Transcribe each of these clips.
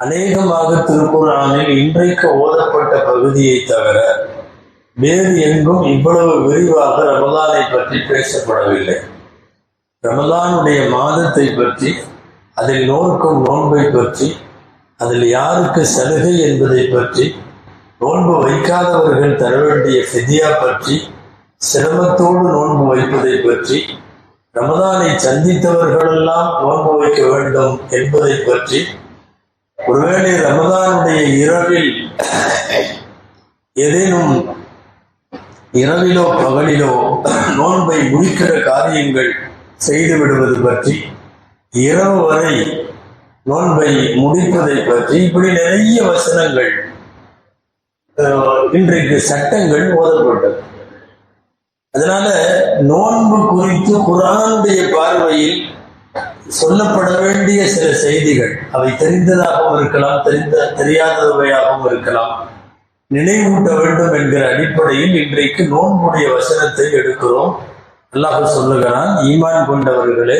அநேகமாக திருக்குறானில் இன்றைக்கு ஓதப்பட்ட பகுதியை தவிர வேறு எங்கும் இவ்வளவு விரிவாக ரமலானை பற்றி பேசப்படவில்லை. ரமலானுடைய மாதத்தை பற்றி அதில் நோக்கும் நோன்பை பற்றி அதில் யாருக்கு சலுகை என்பதை பற்றி நோன்பு வைக்காதவர்கள் தர வேண்டிய ஃபிதியா பற்றி சிரமத்தோடு நோன்பு வைப்பதை பற்றி ரமதானை சந்தித்தவர்களெல்லாம் நோன்பு வைக்க வேண்டும் என்பதை பற்றி ஒருவேளை ரமதானுடைய இரவில் ஏதேனும் இரவிலோ பகலிலோ நோன்பை முடிக்கிற காரியங்கள் செய்து விடுவது பற்றி இரவு வரை நோன்பை முடிப்பதை பற்றி இப்படி நிறைய வசனங்கள் அஹ், இன்றைக்கு சட்டங்கள் ஓதப்பட்டது. அதனால நோன்பு குறித்து குரானுடைய பார்வையில் சொல்லப்பட வேண்டிய சில செய்திகள் அவை தெரிந்ததாகவும் இருக்கலாம் தெரிந்த தெரியாதவையாகவும் இருக்கலாம். நினைவூட்ட வேண்டும் என்கிற அடிப்படையில் இன்றைக்கு நோன்புடைய வசனத்தை எடுக்கிறோம். அல்லாஹ் சொல்லுகிறான் ஈமான் கொண்டவர்களே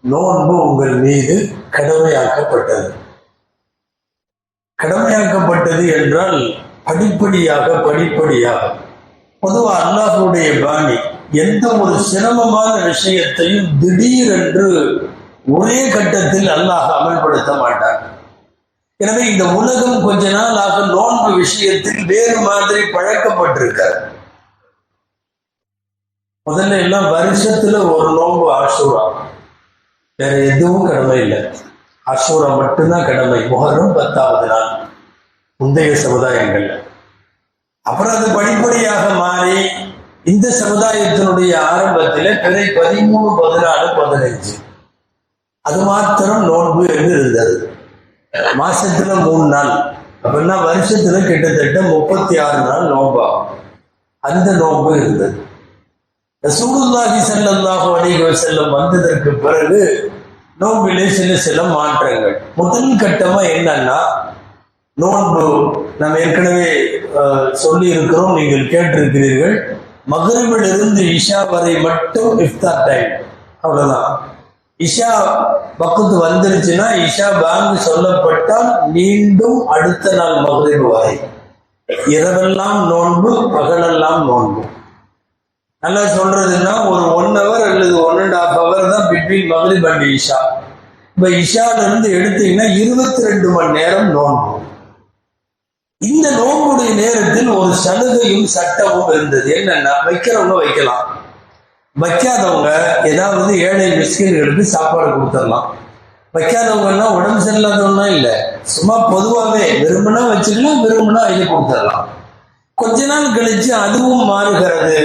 நோன்பு உங்கள் மீது கடமையாக்கப்பட்டது. கடமையாக்கப்பட்டது என்றால் படிப்படியாக படிப்படியாக. பொதுவா அல்லாஹுடைய பாணி எந்த ஒரு சிரமமான விஷயத்தையும் திடீரென்று ஒரே கட்டத்தில் அல்லாஹ் அமல்படுத்த மாட்டார் எனவே இந்த உலகம் கொஞ்ச நாள் ஆக நோன்பு விஷயத்தில் வேறு மாதிரி பழக்கப்பட்டிருக்கார். முதல்ல எல்லாம் வருஷத்துல ஒரு நோன்பு ஆசூரா வேற எதுவும் கடமை இல்லை. அசூரா மட்டும்தான் கடமை. முகரும் பத்தாவது நாள். முந்தைய சமுதாயங்கள்ல அப்புறம் அது படிப்படியாக மாறி இந்த சமுதாயத்தினுடைய ஆரம்பத்தில் பிறை பதிமூணு பதினாலு பதினைஞ்சு. அது மாத்திரம் நோன்பு என்று இருந்தது. மாசத்துல மூணு நாள். அப்படின்னா வருஷத்துல கிட்டத்தட்ட முப்பத்தி ஆறு நாள் நோன்பா அந்த நோன்பு இருந்தது. ரசூலுல்லாஹி ஸல்லல்லாஹு அலைஹி செல்லம் வந்ததற்கு பிறகு நோன்பிலே சில சில மாற்றங்கள். முதல் கட்டமா என்னன்னா நோன்பு நாம் ஏற்கனவே சொல்லி இருக்கிறோம் நீங்கள் கேட்டிருக்கிறீர்கள். மகரிபிலிருந்து இஷா வரை மட்டும் இஃப்தார் டைம் அவ்வளவுதான். இஷா பக்கத்து வந்துருச்சுன்னா இஷா பேங்க் சொல்லப்பட்டால் மீண்டும் அடுத்த நாள் மகளிர் வரை. இரவெல்லாம் நோன்பு பகலெல்லாம் நோன்பு. நல்லா சொல்றதுன்னா ஒரு ஒன் ஹவர் அல்லது ஒன் அண்ட் ஹாஃப் ஹவர் தான் பிட்வீன் மகரிப் அண்ட் இஷா. இப்ப இஷால இருந்து எடுத்தீங்கன்னா இருபத்தி ரெண்டு மணி நேரம் நோன்பு. இந்த நோன்புடைய நேரத்தில் ஒரு சலுகையும் சட்டமும் இருந்தது. என்னன்னா வைக்கிறவங்க வைக்கலாம். வைக்காதவங்க ஏதாவது ஏழை மிஸ்கின்களுக்கு சாப்பாடு கொடுத்துடலாம். வைக்காதவங்கன்னா உடம்பு சரியில்லாதவங்கன்னா இல்லை. சும்மா பொதுவாகவே விரும்பினா வச்சுக்கலாம் விரும்பினா இது கொடுத்துடலாம். கொஞ்ச நாள் கழிச்சு அதுவும் மாறுகிறது.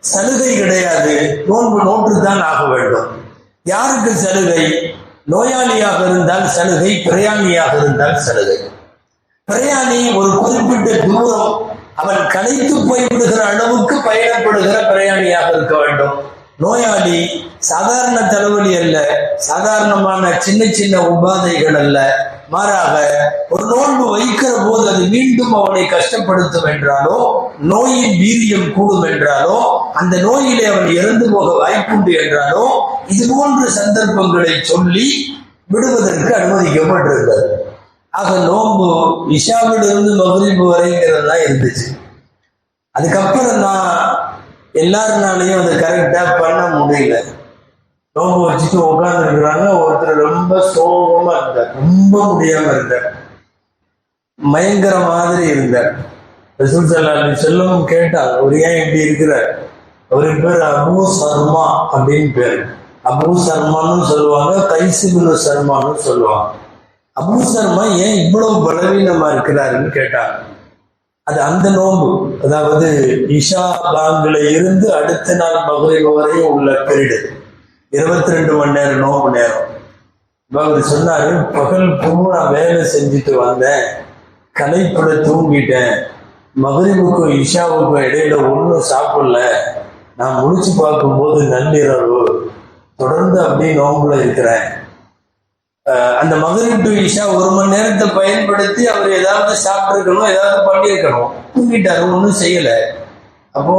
சலுகை கிடையாது. நோன்பு நோற்று தான் ஆக வேண்டும். யாருக்கு சலுகை? நோயாளியாக இருந்தால் சலுகை பிரயாணியாக இருந்தால் சலுகை. பிரயாணி ஒரு குறிப்பிட்ட தூரம் அவன் களைத்து போய்விடுகிற அளவுக்கு பயணப்படுகிற பிரயாணியாக இருக்க வேண்டும். நோயாளி சாதாரண தலைவலி அல்ல சாதாரணமான சின்ன சின்ன உபாதைகள் அல்ல. மாறாக ஒரு நோன்பு வைக்கிற போது அது மீண்டும் அவனை கஷ்டப்படுத்தும் என்றாலோ நோயின் வீரியம் கூடும் என்றாலோ அந்த நோயிலே அவன் இறந்து போக வாய்ப்புண்டு என்றாலோ இது போன்ற சந்தர்ப்பங்களை சொல்லி விடுவதற்கு அனுமதிக்கப்பட்டிருக்கிறது. ஆக நோம்பு இஷாவிலிருந்து மகரிபு வரைங்கிறதெல்லாம் இருந்துச்சு. அதுக்கப்புறம் தான் எல்லாருனாலையும் அதை கரெக்டாக பண்ண முடியல. நோம்பு வச்சுட்டு உட்காந்துருக்குறாங்க ஒருத்தர் ரொம்ப சோகமாக இருந்தார். ரொம்ப முடியாமல் இருந்தார். மயங்கர மாதிரி இருந்தார். ரசூல் ஸல்லல்லாஹு செல்லும் கேட்டார் அவர் ஏன் இப்படி இருக்கிறார் அவர் பேர் அபு சர்மா அப்படின்னு பேர். அபு சர்மான்னு சொல்லுவாங்க கைசிபுல் சர்மான்னு சொல்லுவாங்க. அபு சர்மா ஏன் இவ்வளவு பலவீனமா இருக்கிறாருன்னு கேட்டாங்க. அது அந்த நோம்பு அதாவது இஷா பாங்குல இருந்து அடுத்த நாள் மகளிர் வரையும் உள்ள பீரியடு இருபத்தி ரெண்டு மணி நேரம் நோம்பு நேரம். அவர் சொன்னாரு பகல் பூரா வேலை செஞ்சுட்டு வந்தேன். கலைப்பட தூங்கிட்டேன். மகரிவுக்கும் இஷாவுக்கும் இடையில ஒன்றும் சாப்பிடல. நான் முடிச்சு பார்க்கும்போது நள்ளிரவு. தொடர்ந்து அப்படியே நோம்புல இருக்கிறேன். அந்த மகரிப் டு இஷா ஒரு மணி நேரத்தை பயன்படுத்தி அவர் ஏதாவது சாப்பிட்டுருக்கணும் ஏதாவது பண்ணியிருக்கணும். தூங்கிட்டாரு ஒன்றும் செய்யலை. அப்போ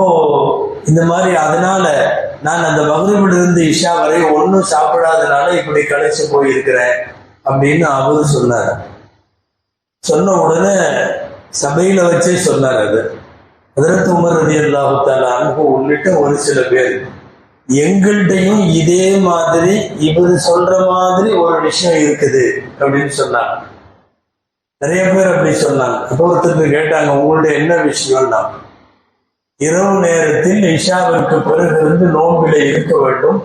இந்த மாதிரி அதனால நான் அந்த மகரிபில் இருந்து இஷா வரை ஒன்றும் சாப்பிடாதனால இப்படி கழிச்சு போயிருக்கிறேன் அப்படின்னு அவரு சொன்னார். சொன்ன உடனே சபையில வச்சே சொன்னார் அது. அதற்கு உமர் ரதி அல்லாஹுத்தால அனுபவ உள்ளிட்ட ஒரு சில பேர். எங்கள்கிட்டையும் இதே மாதிரி இவர் சொல்ற மாதிரி ஒரு விஷயம் இருக்குது அப்படின்னு சொன்னாங்க. நிறைய பேர் அப்படி சொன்னாங்க. அப்போ ஒருத்தருக்கு கேட்டாங்க உங்கள்ட்ட என்ன விஷயம்னா இரவு நேரத்தில் இஷாவிற்கு பிறகு இருந்து நோம்பில இருக்க வேண்டும்.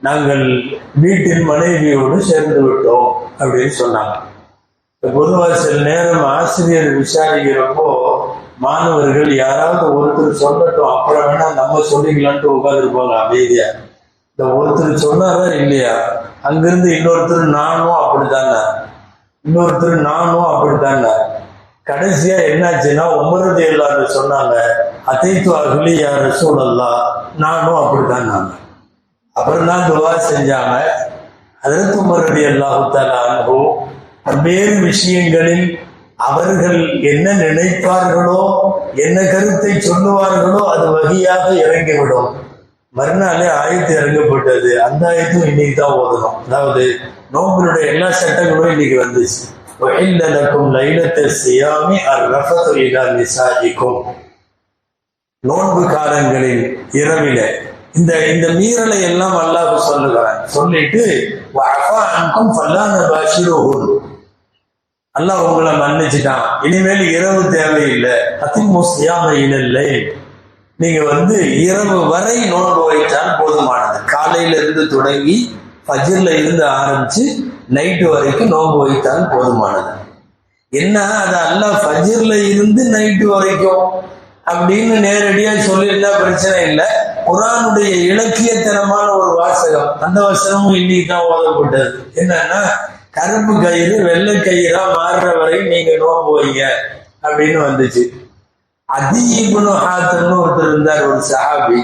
நாங்கள் வீட்டில் மனைவியோடு சேர்ந்து விட்டோம். அப்படின்னு சொன்னாங்க. பொதுவாக சில நேரம் ஆசிரியர் விசாரிக்கிறப்போ மாணவர்கள் யாராவது ஒருத்தர் சொல்லட்டும் அப்புறம் வேணா நம்ம சொல்லிக்கலான்ட்டு உட்காந்துருப்பாங்க அமைதியா. இந்த ஒருத்தர் சொன்னாரா இல்லையா? அங்கிருந்து இன்னொருத்தர் நானும் அப்படித்தானே. இன்னொருத்தர் நானும் அப்படித்தானே. கடைசியா என்னாச்சுன்னா உமரது எல்லாரும் சொன்னாங்க அத்தைத்து அகலி யார் சூழல்லாம் நானும் அப்படித்தான். நாங்க அப்புறம் தான் துவா செஞ்சாங்க. அதற்கு உமரடி அல்லாஹுத்தால அனுபவம் பல்வேறு விஷயங்களில் அவர்கள் என்ன நினைப்பார்களோ என்ன கருத்தை சொல்லுவார்களோ அது வகையாக இறங்கிவிடும். மறுநாளே ஆயத்து இறங்கப்பட்டது. அந்த ஆயத்தும் இன்னைக்கு தான் ஓதணும். அதாவது நோம்பினுடைய எல்லா சட்டங்களும் இன்னைக்கு வந்துச்சு. ஒயில்லக்கும் லைலத்தை செய்யாமி நிசாதிக்கும் நோன்பு காலங்களில் இரவில இந்த இந்த மீறலை எல்லாம் அல்லாஹ் சொல்லுகிறான். சொல்லிட்டு அன்கும் பல்லான பாஷிரோகும் அல்லாஹ் உங்களை மன்னிச்சுட்டான். இனிமேல் இரவு தேவையில்லை. அதிமு சியாம இல்லை நீங்க வந்து இரவு வரை நோன்பு வைத்தால் போதுமானது. காலையில இருந்து தொடங்கி ஃபஜ்ர்ல இருந்து ஆரம்பிச்சு நைட்டு வரைக்கும் நோன்பு வைத்தால் போதுமானது. என்ன? அது அல்ல ஃபஜிர்ல இருந்து நைட்டு வரைக்கும் அப்படின்னு நேரடியா சொல்லியிருந்தா பிரச்சனை இல்லை. குரானுடைய இலக்கியத்தனமான ஒரு வாசகம். அந்த வசனமும் இன்னைக்கு தான் ஓதப்பட்டது. என்னன்னா கருப்பு கயிறு வெள்ளை கயிறா மாறுற வரையும் நீங்க நோம்பு வைங்க அப்படின்னு வந்துச்சு. அதீபுனு ஹாத்தம்னு ஒருத்தர் இருந்தார் ஒரு சஹாபி.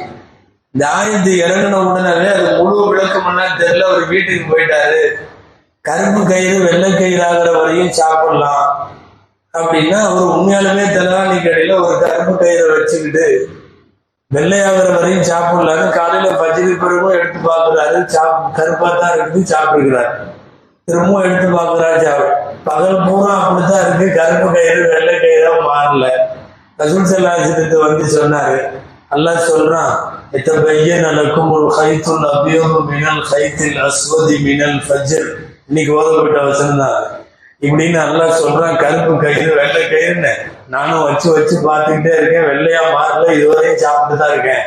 இந்த ஆயத்து இறங்கின உடனே அது முழு விளக்கம்னா தெரியல அவர் வீட்டுக்கு போயிட்டாரு. கருப்பு கயிறு வெள்ளை கயிறு ஆகிற வரையும் சாப்பிடலாம் அப்படின்னா அவர் உண்மையாலுமே தலைவாணி கடையில ஒரு கருப்பு கயிறை வச்சுக்கிட்டு வெள்ளையாகிற வரையும் சாப்பிடலான்னு காலையில பஜ்ரி பிறகும் எடுத்து பார்க்குறாரு சாப் கருப்பாக தான் இருக்குது சாப்பிடுகிறார் திரும்பவும் எடுத்து பார்க்குறாரு பகல் பூரா அப்படித்தான் இருக்கு. கருப்பு கயிறு வெள்ளை கயிறா மாறல. ரசூல் சல்லாஹிட்டு வந்து சொன்னாரு. அல்லாஹ் சொல்றான் எத்தபையன் லக்கும் ஒரு ஹைத்துல் அபியோகு மினல் ஹைத்தில் அஸ்வதி மினல் ஃபஜர். இன்னைக்கு ஓதப்பட்ட வசனம் தான் இப்படின்னு அல்லாஹ் சொல்றான் கருப்பு கயிறு வெள்ளை கயிறுன்னு நானும் வச்சு வச்சு பார்த்துக்கிட்டே இருக்கேன். வெள்ளையா மாறல இதுவரையும் சாப்பிட்டு தான் இருக்கேன்.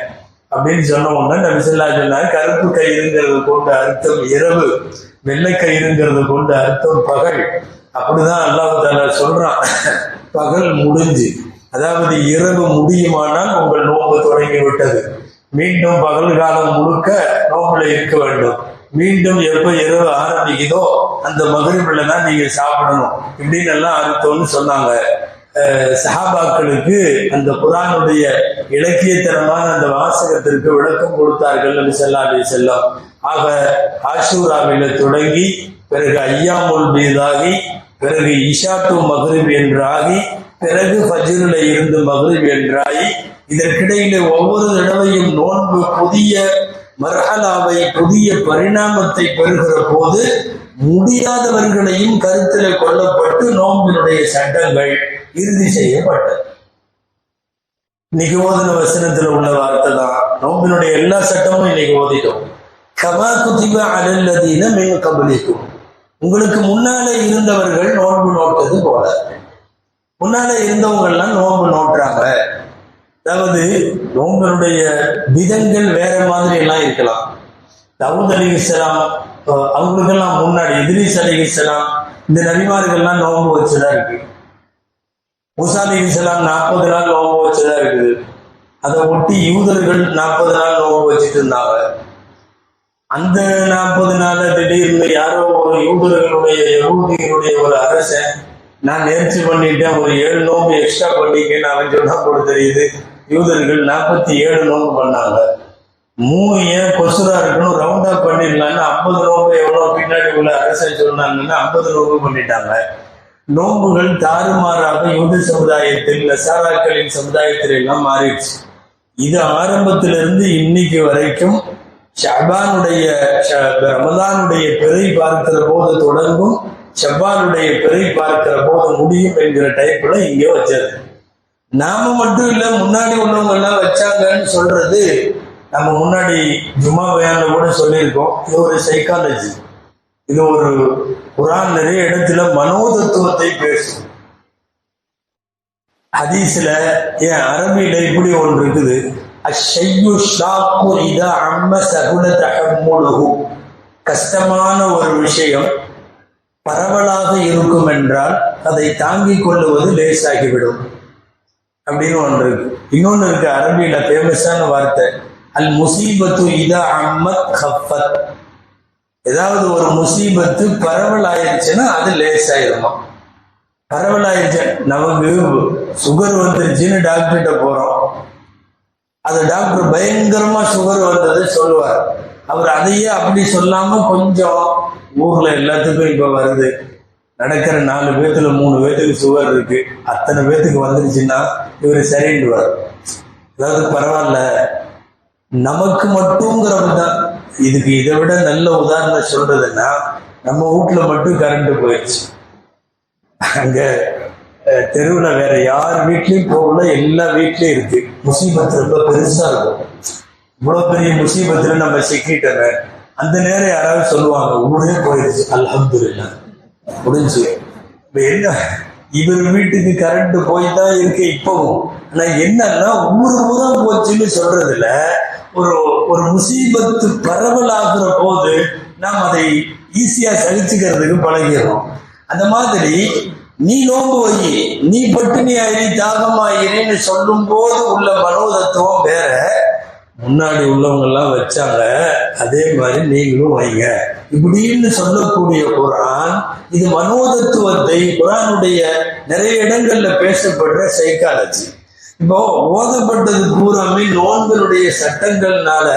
அப்படின்னு சொன்ன உடனே நபிசல்லா சொன்னாங்க கருப்பு கயிறுங்கிறது போட்ட அர்த்தம் இரவு வெள்ளை கயிறுங்கிறது கொண்டு அர்த்தம் பகல். அப்படிதான் அல்லாஹ் சொல்றான். பகல் முடிஞ்சு. அதாவது இரவு முடியுமானால் உங்கள் நோன்பு தொடங்கி விட்டது. மீண்டும் பகல் காலம் முழுக்க நோம்புல இருக்க வேண்டும். மீண்டும் எப்ப இரவு ஆரம்பிக்குதோ அந்த மகரிபில் தான் நீங்க சாப்பிடணும். இப்படின்னு எல்லாம் அர்த்தம்னு சொன்னாங்க. சஹாபாக்களுக்கு அந்த குரானுடைய இலக்கியத்தனமான அந்த வாசகத்திற்கு விளக்கம் கொடுத்தார்கள் என்று அலி செல்லம் ஆக ஆஷூராவில தொடங்கி பிறகு ஐயாமுல் பீதாகி பிறகு இஷாத்து மகரிப் என்றாகி பிறகு ஃபஜ்ரில் இருந்து மகரிப் என்றாகி இதற்கிடையிலே ஒவ்வொரு தடவையும் நோன்பு புதிய மர்ஹலாவை புதிய பரிணாமத்தை பெறுகிற போது முடியாதவர்களையும் கருத்தில் கொள்ளப்பட்டு நோன்பினுடைய சட்டங்கள் இறுதி செய்யப்பட்டது இன்னைக்கு ஓதின வசனத்துல உள்ள வார்த்தை தான் நோம்பினுடைய எல்லா சட்டமும் இன்னைக்கு ஓதிட்டோம். கமா குதிப அலல்லதீன மிக கபலிக்கும். உங்களுக்கு முன்னாலே இருந்தவர்கள் நோன்பு நோட்டது போல. முன்னாலே இருந்தவங்கள்லாம் நோன்பு நோட்டுறாங்க. அதாவது நோம்பனுடைய விதங்கள் வேற மாதிரி எல்லாம் இருக்கலாம். தவுத் அலி இஸ்லாம் அவங்களுக்கெல்லாம் முன்னாடி எதிரி அலி இஸ்லாம் இந்த நபிமார்கள்லாம் நோன்பு வச்சுதான் இருக்கு. முசா அலி இஸ்லாம் நாற்பது நாள் நோம்பு வச்சுதான் இருக்குது. அதை ஒட்டி யூதர்கள் நாற்பது நாள் நோம்பு வச்சுட்டு இருந்தாங்க. அந்த நாற்பது நாள் திடீர்னு யாரோ ஒரு யூதர்களுடைய யகூதிகளுடைய ஒரு அரசன் நான் நேர்ச்சி பண்ணிட்டேன் ஒரு ஏழு நோம்பு எக்ஸ்ட்ரா பண்ணிக்கேன்னு அவன் சொன்னா கூட தெரியுது. யூதர்கள் நாற்பத்தி ஏழு நோம்பு பண்ணாங்க. மூணு ஏன் கொசுரா இருக்கணும் ரவுண்டா பண்ணிடலான்னு ஐம்பது நோம்பு எவ்வளவு பின்னாடி உள்ள அரசன் சொன்னாங்கன்னு ஐம்பது நோம்பு பண்ணிட்டாங்க. நோம்புகள் தாறுமாறாக யூத சமுதாயத்தில் நசாராக்களின் சமுதாயத்தில் எல்லாம் மாறிடுச்சு. இது ஆரம்பத்திலிருந்து இன்னைக்கு வரைக்கும் ஷபானுடைய ரமதானுடைய பிறை பார்க்கிற போது தொடங்கும் ஷபானுடைய பிறை பார்க்கிற போது முடியும் என்கிற டைப்ல இங்கே வச்சது. நாம மட்டும் இல்ல முன்னாடி உள்ளவங்க எல்லாம் வச்சாங்கன்னு சொல்றது நம்ம முன்னாடி ஜுமா பயான்ல கூட சொல்லியிருக்கோம். இது ஒரு சைக்காலஜி இது ஒரு குரான் நிறைய இடத்துல மனோதத்துவத்தை பேசும். ஹதீஸ்ல ஏன் அரபியில இப்படி ஒன்று இருக்குது? அஷையு ஷாக்கு இதா அம்ம சகுல தஹம்முலுஹு. கஷ்டமான ஒரு விஷயம் பரவலாக இருக்கும் என்றால் அதை தாங்கிக் கொள்ளுவது லேசாகிவிடும். அப்படின்னு ஒன்று இருக்கு. இன்னொன்று இருக்கு அரபியில ஃபேமஸான வார்த்தை. அல் முசீபத்து இதா அம்மத் ஹப்பத் ஏதாவது ஒரு முசீபத்து பரவல் ஆயிடுச்சுன்னா அது லேசாயிருமா. பரவல் ஆயிடுச்சு நமக்கு சுகர் வந்துருச்சுன்னு டாக்டர்கிட்ட போறோம். அது டாக்டர் பயங்கரமா சுகர் வந்தது சொல்லுவார். அவர் அதையே அப்படி சொல்லாம கொஞ்சம் ஊர்ல எல்லாத்துக்கும் இப்ப வருது. நடக்கிற நாலு பேத்துல மூணு பேத்துக்கு சுகர் இருக்கு. அத்தனை பேத்துக்கு வந்துருச்சுன்னா இவர் சரின்டுவார் அதாவது பரவாயில்ல. நமக்கு மட்டுங்கிறது தான் இதுக்கு இதை விட நல்ல உதாரணம் சொல்றதுன்னா நம்ம வீட்டுல மட்டும் கரண்ட் போயிடுச்சு அங்க தெருவில் தெருவுல வேற யார் வீட்லேயும் போகல எல்லா வீட்லையும் இருக்கு. முசீபத்து ரொம்ப பெருசா இருக்கும். இவ்வளோ பெரிய முசீபத்துல நம்ம சிக்கிட்டோங்க அந்த நேரம் யாராவது சொல்லுவாங்க ஊரே போயிடுச்சு அல்ஹம்துலில்லாஹ். முடிஞ்சு. இப்போ என்ன இவர் வீட்டுக்கு கரண்ட் போய் தான் இருக்கு இப்பவும். ஆனால் என்னன்னா ஊர் ஊரா போச்சுன்னு சொல்றதுல ஒரு ஒரு முசீபத்து பரவலாகிற போது நாம் அதை ஈஸியாக சகிச்சுக்கிறதுக்கு பழகிறோம் அந்த மாதிரி நீ நோம்பு வை நீ பட்டினி ஆயி தாகமாயிரின்னு சொல்லும் போது உள்ள மனோதத்துவம் வேற. முன்னாடி உள்ளவங்கெல்லாம் வச்சாங்க அதே மாதிரி நீங்களும் வைங்க. இப்படின்னு சொல்லக்கூடிய குரான் இது மனோதத்துவத்தை குரானுடைய நிறைய இடங்கள்ல பேசப்படுற சைக்காலஜி இப்போ ஓதப்பட்டது பூராமே நோன்களுடைய சட்டங்கள்னால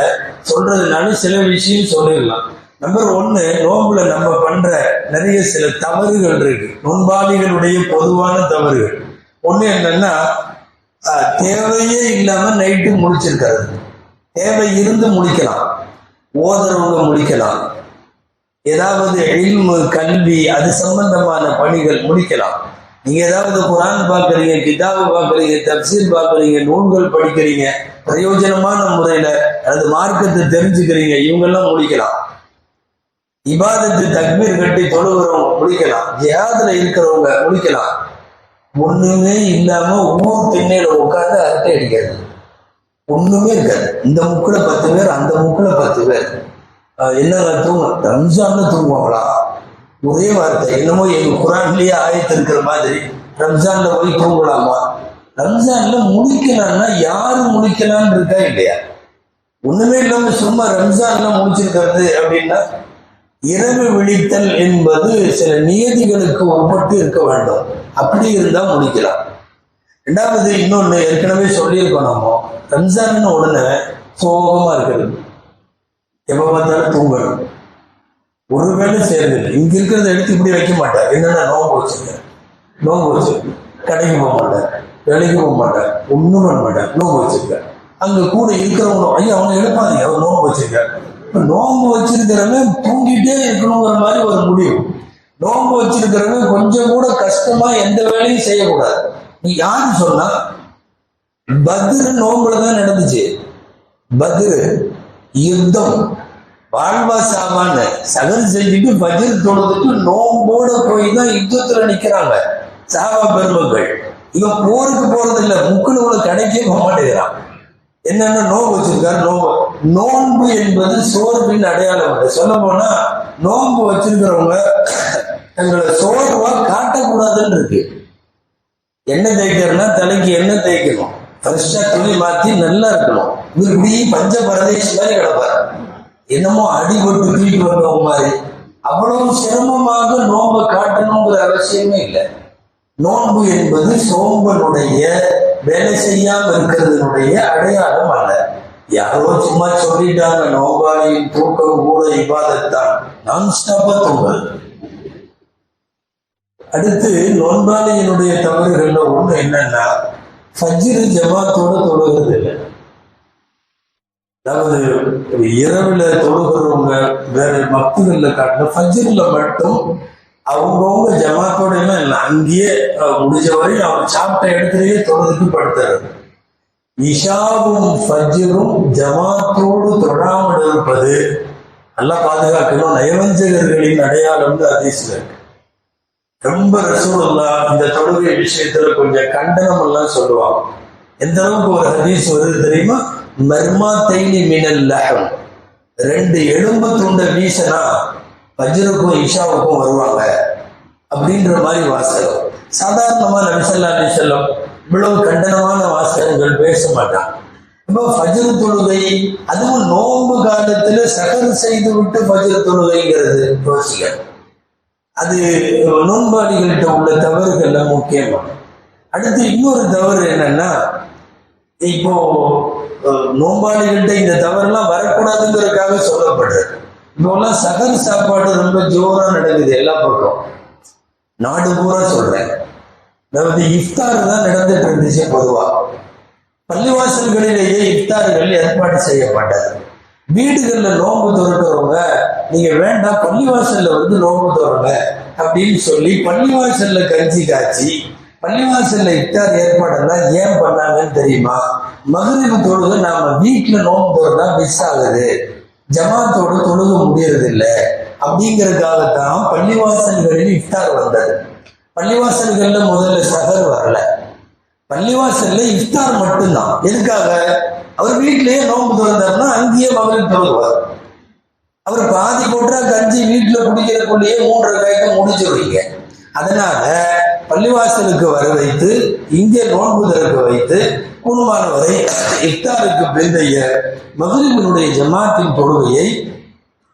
சொல்றதுனால சில விஷயம் சொல்லிடலாம். நம்பர் ஒன்னு நோன்புல நம்ம பண்ற நிறைய சில தவறுகள் இருக்கு. நோன்பாளிகளுடைய பொதுவான தவறுகள். ஒண்ணு என்னன்னா தேவையே இல்லாம நைட்டு முடிச்சிருக்காரு தேவை இருந்து முடிக்கலாம் ஓதரவங்க முடிக்கலாம் ஏதாவது எழில்மு கல்வி அது சம்பந்தமான பணிகள் முடிக்கலாம் நீங்க ஏதாவது குரான் பார்க்குறீங்க கிதாபு பார்க்குறீங்க தப்சீர் பார்க்குறீங்க நூல்கள் படிக்கிறீங்க பிரயோஜனமான முறையில அது மார்க்கத்தை தெரிஞ்சுக்கிறீங்க இவங்கெல்லாம் முடிக்கலாம். இபாதத்து தக்பீர் கட்டி தொழுகிறவங்க முடிக்கலாம். ஜியாதுல இருக்கிறவங்க முடிக்கலாம். ஒண்ணுமே இல்லாம ஊர் திண்ணையில உட்கார்ந்து அரட்டை அடிக்காது ஒண்ணுமே இருக்காது. இந்த முக்குல பத்து பேர் அந்த முக்குல பத்து பேர். என்ன தூங்க ரம்ஜான்னு தூங்குவாங்களா ஒரே வார்த்தை என்னமோ எங்க குரான்லயே ஆயத்து இருக்கிற மாதிரி ரம்ஜான்ல போய் தூங்கலாமா? ரம்ஜான்ல முடிக்கலாம்னா யாரு முடிக்கலாம்னு இருக்கா இல்லையா? ஒண்ணுமே இல்லாம சும்மா ரம்ஜான்ல முடிச்சிருக்கிறது அப்படின்னா இரவு விழித்தல் என்பது சில நியதிகளுக்கு உட்பட்டு இருக்க வேண்டும். அப்படி இருந்தா முடிக்கலாம். ரெண்டாவது இன்னொன்னு ஏற்கனவே சொல்லியிருக்கோம் நம்ம ரம்ஜான் உடனே சோகமா இருக்கிறது. எப்ப பார்த்தாலும் தூங்கணும். ஒரு வேலை செய்யறதில்லை இங்க இருக்கிறத எடுத்து இப்படி வைக்க மாட்டார். என்னன்னா நோம்பு வச்சிருக்கேன் நோம்பு வச்சிருக்கேன் கடைக்கு போக மாட்டார். வேலைக்கு போக மாட்டார். ஒன்றும் பண்ண மாட்டார். நோம்பு வச்சிருக்கார். அங்க கூட இருக்கிறவங்க ஐயா அவங்க எடுப்பாங்க அவர் நோம்பு வச்சிருக்காரு. இப்ப நோம்பு வச்சிருக்கிறவன் தூங்கிட்டே இருக்கணுங்கிற மாதிரி ஒரு முடிவு. நோம்பு வச்சிருக்கிறவன் கொஞ்சம் கூட கஷ்டமா எந்த வேலையும் செய்யக்கூடாது. நீ யாரு சொன்னா பத்ரு நோம்புல தான் நடந்துச்சு. பத்ரு யுத்தம். வாழ்வா சாவான்னு சகல் செஞ்சுட்டு பஜ்ர் தொழுதுட்டு நோம்போட போய் தான் யுத்தத்துல நிக்கிறாங்க. சாவா பெருமக்கள். இவன் போருக்கு போறது இல்ல முக்குழுவுல கிடைக்கவே போக மாட்டேங்கிறான். என்னென்ன நோன்பு வச்சிருக்காரு? நோம்பு நோன்பு என்பது சோர்வின் அடையாளம். இல்லை சொல்ல போனா நோன்பு வச்சிருக்கிறவங்க தங்களை சோர்வா காட்டக்கூடாதுன்னு இருக்கு. எண்ணெய் தேய்க்கிறதுனா தலைக்கு எண்ணெய் தேய்க்கணும். ஃப்ரெஷ்ஷா துணி மாத்தி நல்லா இருக்கணும். இவர் இப்படி பஞ்ச பரதேசி மாதிரி கிடப்பாரு. என்னமோ அடிபட்டு தூக்கி வந்தவங்க மாதிரி. அவ்வளவு சிரமமாக நோன்பை காட்டணுங்கிற அவசியமே இல்லை. நோன்பு என்பது சோம்பனுடைய வேலை செய்யாம இருக்கிறதுனுடைய அடையாளம் அல்ல. யாரோ சும்மா சொல்லிட்டாங்க நோபாளியின் தூக்கம் கூட இவ்வாதத்தான் நான் ஸ்டாப்பா தூங்கல். அடுத்து நோன்பாளியினுடைய தவறுகள்ல ஒண்ணு என்னன்னா ஃபஜ்ரு ஜமாத்தோட தொழுகிறது இல்லை. அதாவது இரவுல தொழுகிறவங்க வேற மக்துகள்ல காட்டின ஃபஜ்ருல மட்டும் அவங்கவுங்க ஜமாத்தோட எல்லாம் இல்லை அங்கேயே முடிஞ்ச வரையும் அவர் சாப்பிட்ட இடத்துலயே தொழுதுக்கு படுத்துறது. இஷாவும் ஃபஜ்ரும் ஜமாத்தோடு தொழாமல் இருப்பது நல்லா பாதுகாக்கணும். நயவஞ்சகர்களின் அடையாளம்னு அதிசயம் இருக்கு. ரொம்ப ரசூலுல்லா இந்த தொழுகை விஷயத்துல கொஞ்சம் கண்டனம் எல்லாம் சொல்லுவாங்க. எந்த அளவுக்கு ஒரு ஹதீஸ் வருது தெரியுமா? மர்மா தைனி மினல் லஹம் ரெண்டு எலும்பு துண்டை வீசினா வஜ்ருக்கும் இஷாவுக்கும் வருவாங்க. அப்படின்ற மாதிரி வாசகம். சாதாரணமாக நபிசல்லா அலிசல்லம் இவ்வளவு கண்டனமான வாசகங்கள் பேச மாட்டாங்க. இப்போ ஃபஜ்ரு தொழுகை அதுவும் நோன்பு காலத்தில் சகர் செய்து விட்டு ஃபஜ்ரு தொழுகைங்கிறது யோசிக்க அது நோன்பாளிகள்கிட்ட உள்ள தவறுகள்லாம் முக்கியமா? அடுத்து இன்னொரு தவறு என்னன்னா இப்போ நோம்பாளிகிட்ட இந்த தவறுலாம் வரக்கூடாதுங்கிறதுக்காக சொல்லப்படுது. இப்போலாம் சகர் சாப்பாடு ரொம்ப ஜோரா நடக்குது எல்லா பக்கம். நாடு பூரா சொல்றேன். அதாவது இஃப்தார் தான் நடந்துட்டு இருந்துச்சு பொதுவா. பள்ளிவாசல்களிலேயே இஃப்தார்கள் ஏற்பாடு செய்யப்பட்டது. வீடுகள்ல நோம்பு திறக்கிறவங்க நீங்க வேண்டாம் பள்ளிவாசல்ல வந்து நோம்பு திறங்க அப்படின்னு சொல்லி பள்ளிவாசல்ல கஞ்சி காய்ச்சி பள்ளிவாசல்ல இஃப்தார் ஏற்பாடெல்லாம் ஏன் பண்ணாங்கன்னு தெரியுமா? மகரிவு தொழுகை நாம வீட்டுல நோன்பு திறந்தா மிஸ் ஆகுது. ஜமாத்தோடு தொழுக முடியறது இல்லை அப்படிங்கறதுக்காகத்தான் பள்ளிவாசல்களில் இஃப்தார் வந்தது. பள்ளிவாசல்கள்ல முதல்ல சகர் வரல. பள்ளிவாசல்ல இஃப்தார் மட்டும்தான். எதுக்காக? அவர் வீட்டிலேயே நோன்பு திறந்தார்னா அங்கேயே மகளிர் தொழுவார் அவர் பாதி போட்டா கஞ்சி வீட்டுல குடிக்கிறக்குள்ளேயே மூன்றரை காய்க்கு முடிச்சிருவீங்க அதனால பள்ளிவாசலுக்கு வர வைத்து இங்கே நோன்புதலுக்கு வைத்து வைத்து வரை இஃப்தாருக்கு பிந்தைய மகிழ்வினுடைய ஜமாத்தின் தொழுகையை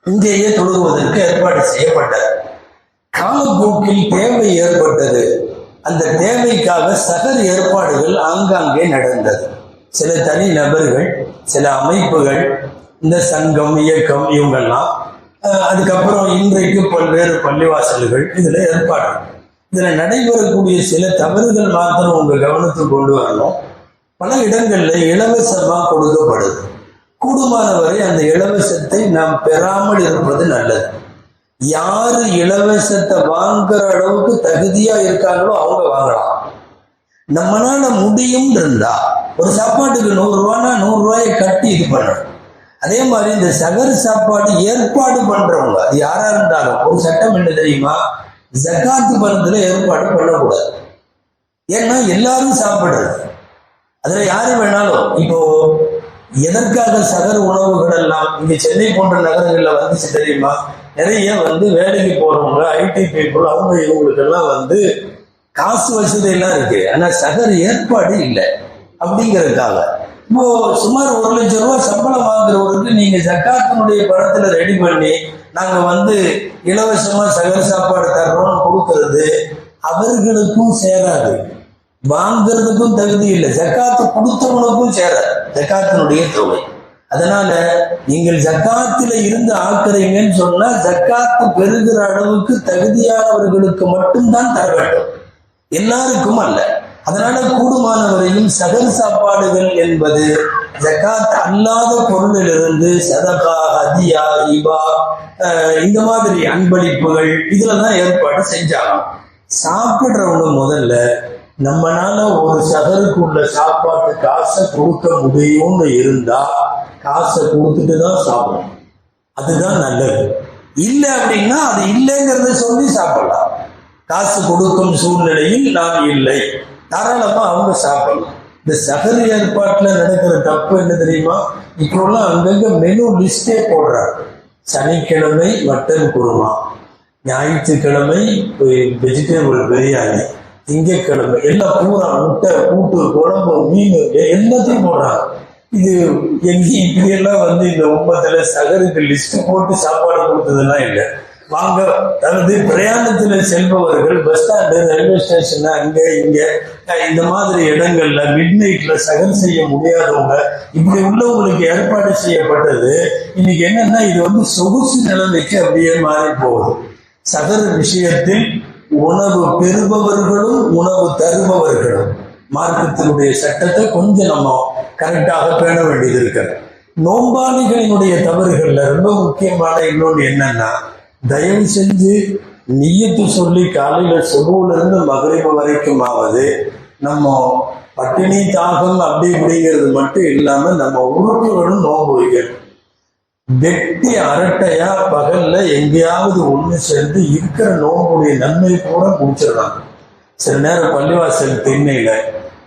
இங்கேயே தொழுகுவதற்கு ஏற்பாடு செய்யப்பட்டது. காலப்போக்கில் தேவை ஏற்பட்டது. அந்த தேவைக்காக சகர் ஏற்பாடுகள் ஆங்காங்கே நடந்தது. சில தனி நபர்கள் சில அமைப்புகள் இந்த சங்கம் இயக்கம் இவங்கெல்லாம் அதுக்கப்புறம் இன்றைக்கு பல்வேறு பள்ளிவாசல்கள் இதில் ஏற்பாடு. இதில் நடைபெறக்கூடிய சில தவறுகள் மாத்திரம் உங்கள் கவனத்துக்கு கொண்டு வரணும். பல இடங்களில் இலவசமாக கொடுக்கப்படுது. கூடுமானவரை அந்த இலவசத்தை நாம் பெறாமல் இருப்பது நல்லது. யாரு இலவசத்தை வாங்குற அளவுக்கு தகுதியா இருக்காங்களோ அவங்க வாங்கலாம். நம்மளால முடியும் இருந்தா ஒரு சாப்பாட்டுக்கு நூறு ரூபானா நூறு ரூபாயை கட்டி இது பண்ணணும். அதே மாதிரி இந்த சகர் சாப்பாடு ஏற்பாடு பண்றவங்க அது யாரா இருந்தாலும் ஒரு சட்டம் என்ன தெரியுமா? ஜக்காத்து பணத்துல ஏற்பாடு பண்ணக்கூடாது. ஏன்னா எல்லாரும் சாப்பிடுறது. அதுல யாரு வேணாலும் இப்போ எதற்காக சகர் உணவுகள் எல்லாம் இங்க சென்னை போன்ற நகரங்கள்ல வந்துச்சு தெரியுமா? நிறைய வந்து வேலைக்கு போறவங்க ஐடி பீப்புள் அவங்க இவங்களுக்கெல்லாம் வந்து காசு வசதி எல்லாம் இருக்கு. ஆனா சகர் ஏற்பாடு இல்லை அப்படிங்கறதுக்காக. இப்போ சுமார் ஒரு லட்சம் ரூபாய் சம்பளம் வாங்குறவருக்கு நீங்க ஜக்காத்தினுடைய பணத்துல ரெடி பண்ணி நாங்க வந்து இலவசமா சகல சாப்பாடு தர்றோம்னு கொடுக்கறது அவர்களுக்கும் சேராது. வாங்குறதுக்கும் தகுதி இல்லை. ஜக்காத்து கொடுத்தவனுக்கும் சேராது. ஜக்காத்தினுடைய தொகை. அதனால நீங்கள் ஜக்காத்துல இருந்து ஆக்குறீங்கன்னு சொன்னா ஜக்காத்து பெறுகிற அளவுக்கு தகுதியானவர்களுக்கு மட்டும்தான் தர வேண்டும். எல்லாருக்கும் அல்ல. அதனால கூடுமானவரையும் சகல் சாப்பாடுகள் என்பது ஜக்காத் அல்லாத பொருளிலிருந்து சதகா ஹதியா இபா இந்த மாதிரி அன்பளிப்புகள் இதுல தான் ஏற்பாடு செஞ்சாங்க. சாப்பிடுறவங்க முதல்ல நம்மளால ஒரு சகருக்கு உள்ள சாப்பாட்டு காசை கொடுக்க முடியும்னு இருந்தா காசை கொடுத்துட்டு தான் சாப்பிடும் அதுதான் நல்லது. இல்லை அப்படின்னா அது இல்லைங்கிறத சொல்லி சாப்பிடலாம். காசு கொடுக்கும் சூழ்நிலையில் நான் இல்லை. தாராளமா அவங்க சாப்பிடலாம். இந்த சகர் ஏற்பாட்டில் நடக்கிற தப்பு என்ன தெரியுமா? இப்போல்லாம் அங்கங்க மெனு லிஸ்டே போடுறாங்க. சனிக்கிழமை மட்டன் குருமா ஞாயிற்றுக்கிழமை வெஜிடபிள் பிரியாணி திங்கக்கிழமை எல்லாம் பூரா முட்டை கூட்டு குழம்பு மீன் எல்லாத்தையும் போடுறாங்க. இது எங்கேயும் இப்படியெல்லாம் வந்து இந்த உம்மத்துல சகருக்கு லிஸ்ட் போட்டு சாப்பாடு கொடுத்ததெல்லாம் இல்லை. வாங்க. அதாவது பிரயாணத்துல செல்பவர்கள் பஸ் ஸ்டாண்டு ரயில்வே ஸ்டேஷன் அங்க இங்க இந்த மாதிரி இடங்கள்ல மிட் நைட்ல சகன் செய்ய முடியாதவங்க இப்படி உள்ளவங்களுக்கு ஏற்பாடு செய்யப்பட்டது. இன்னைக்கு என்னன்னா இது வந்து சொகுசு நிலைமைக்கு அப்படியே மாறி போகுது. சகர் விஷயத்தில் உணவு பெறுபவர்களும் உணவு தருபவர்களும். மார்க்கத்தினுடைய சட்டத்தை கொஞ்சம் நம்ம கரெக்டாக பேண வேண்டியது இருக்கிறது நோம்பாளிகளினுடைய தவறுகள்ல ரொம்ப முக்கியமான இன்னொன்று என்னன்னா தயவு செஞ்சு நீயத்து சொல்லி காலையில சுபுல இருந்து மகரிபு வரைக்கும் ஆவது நம்ம பட்டினி தாகம் அப்படி இப்படிங்கிறது மட்டும் இல்லாம நம்ம உறுப்புகளும் நோன்பு வைக்கணும். வெட்டி அரட்டையா பகல்ல எங்கேயாவது ஒண்ணு சேர்ந்து இருக்கிற நோம்புடைய நன்மை கூட முடிச்சிடலாம். சில நேரம் பள்ளிவாசல் திண்ணையில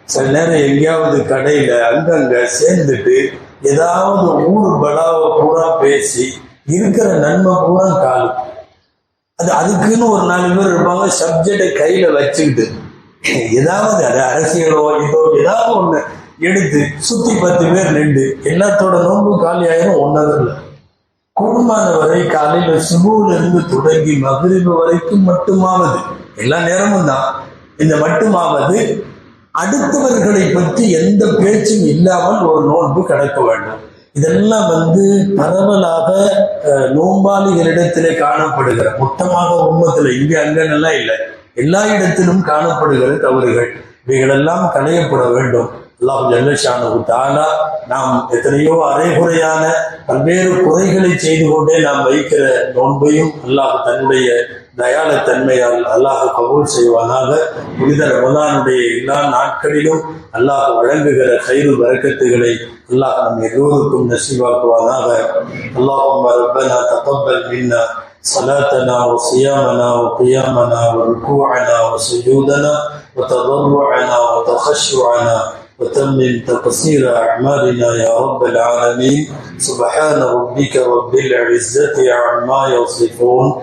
சில நேரம் எங்கேயாவது கடையில அங்கங்க சேர்ந்துட்டு ஏதாவது ஊர் பலாவை பூரா பேசி இருக்கிற நன்மை பூரா காலி. அது அதுக்குன்னு ஒரு நாலு பேர் இருப்பாங்க சப்ஜெக்டை கையில வச்சுக்கிட்டு. ஏதாவது அது அரசியலோ இதோ ஏதாவது ஒண்ணு எடுத்து சுத்தி பத்து பேர் நின்று எல்லாத்தோட நோன்பு காலி ஆயிரும் ஒன்னதும் இல்லை. கூடுமான வரை காலையில சுபுல இருந்து தொடங்கி மகிழ்வு வரைக்கும் மட்டுமாவது எல்லா நேரமும் தான். இந்த மட்டுமாவது அடுத்தவர்களை பற்றி எந்த பேச்சும் இல்லாமல் ஒரு நோன்பு கடக்க வேண்டும். இதெல்லாம் வந்து பரவலாக நோம்பாளிகளிடத்திலே காணப்படுகிற மொத்தமாக உண்மத்தில் இங்கே அங்கன்னெல்லாம் இல்லை. எல்லா இடத்திலும் காணப்படுகிற தவறுகள். இவைகளெல்லாம் களையப்பட வேண்டும். அல்லாஹ் ஜல்லஷானு தானா நாம் எத்தனையோ அரைகுறையான பல்வேறு குறைகளை செய்து கொண்டே நாம் வைக்கிற நோன்பையும் அல்லாஹ் தன்னுடைய தயால தன்மையால் அல்லாஹ் கபூல் செய்வானாக புனித ரமலானுடைய எல்லா நாட்களிலும் அல்லாஹ் வழங்குகிற கயிறு வரக்கத்துகளை அல்லாஹ் நம் எல்லோருக்கும் நசீவாக்குவானாக அல்லாஹும் ரப்பனா தகப்பல் மின்னா صلاتنا وصيامنا وقيامنا وركوعنا وسجودنا وتضرعنا وتخشعنا وتمم تقصير أعمالنا يا رب العالمين سبحان ربك رب العزة عما يصفون